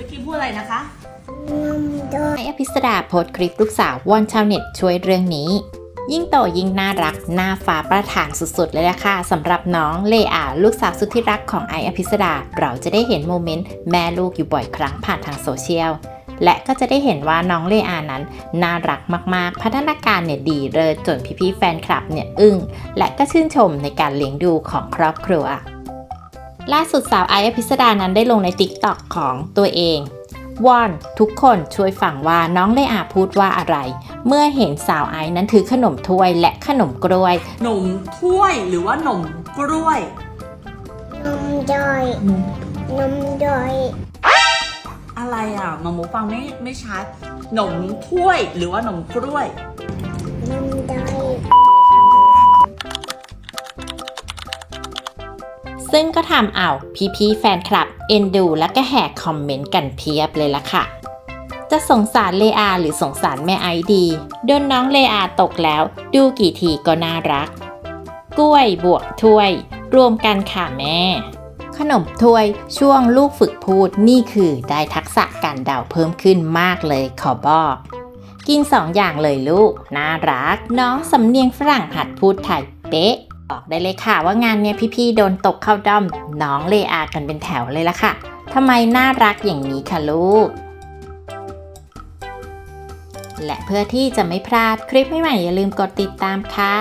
มื่อกี้พูดอะไรนะคะไออภิสดาโพสต์คลิปลูกสาววอนชาวเน็ตช่วยเรื่องนี้ ยิ่งโตยิ่งน่ารักหน้าฟ้าประทานสุดๆ เลยละค่ะสำหรับน้องเลอาลูกสาวสุดที่รักของไออภิสดา เราจะได้เห็นโมเมนต์แม่ลูกอยู่บ่อยครั้งผ่านทางโซเชียลและก็จะได้เห็นว่าน้องเลอานั้นน่ารักมากๆ พัฒนาการเนี่ยดีเลิศจนพี่ๆแฟนคลับเนี่ยอึ้งและก็ชื่นชมในการเลี้ยงดูของครอบครัว ล่าสุดสาวไออภิสดานั้นได้ลงในติ๊กต็อกของตัวเองวอนทุกคนช่วยฟังว่าน้องเลอาพูดว่าอะไร เมื่อเห็นสาวไอซ์นั้นถือขนมถ้วยและขนมกล้วย หนมถ้วยหรือว่าหนมกล้วย นมดอยนมดอยอะไรอะมามูฟังไม่ไม่ชัดหนมถ้วยหรือว่าหนมกล้วย นมดอย ซึ่งก็ทำเอาพี่ๆแฟนคลับ เอ็นดูและก็แหกคอมเมนต์กันเพียบเลยล่ะค่ะ จะสงสารเลอาหรือสงสารแม่ไอดีโดนน้องเลอาตกแล้ว ดูกี่ทีก็น่ารัก กล้วยบวกถ้วย รวมกันค่ะแม่ ขนมถ้วยช่วงลูกฝึกพูดนี่คือได้ทักษะการเดาเพิ่มขึ้นมากเลยขอบอกกินสองอย่างเลยลูก น่ารัก น้องสำเนียงฝรั่งหัดพูดไทยเป๊ะ บอกได้เลยค่ะ ว่างานเนี้ยพี่ๆโดนตกเข้าด้อมน้องเลอากันเป็นแถวเลยละค่ะทำไมน่ารักอย่างนี้คะลูก และเพื่อที่จะไม่พลาดคลิปใหม่ๆอย่าลืมกดติดตามค่ะ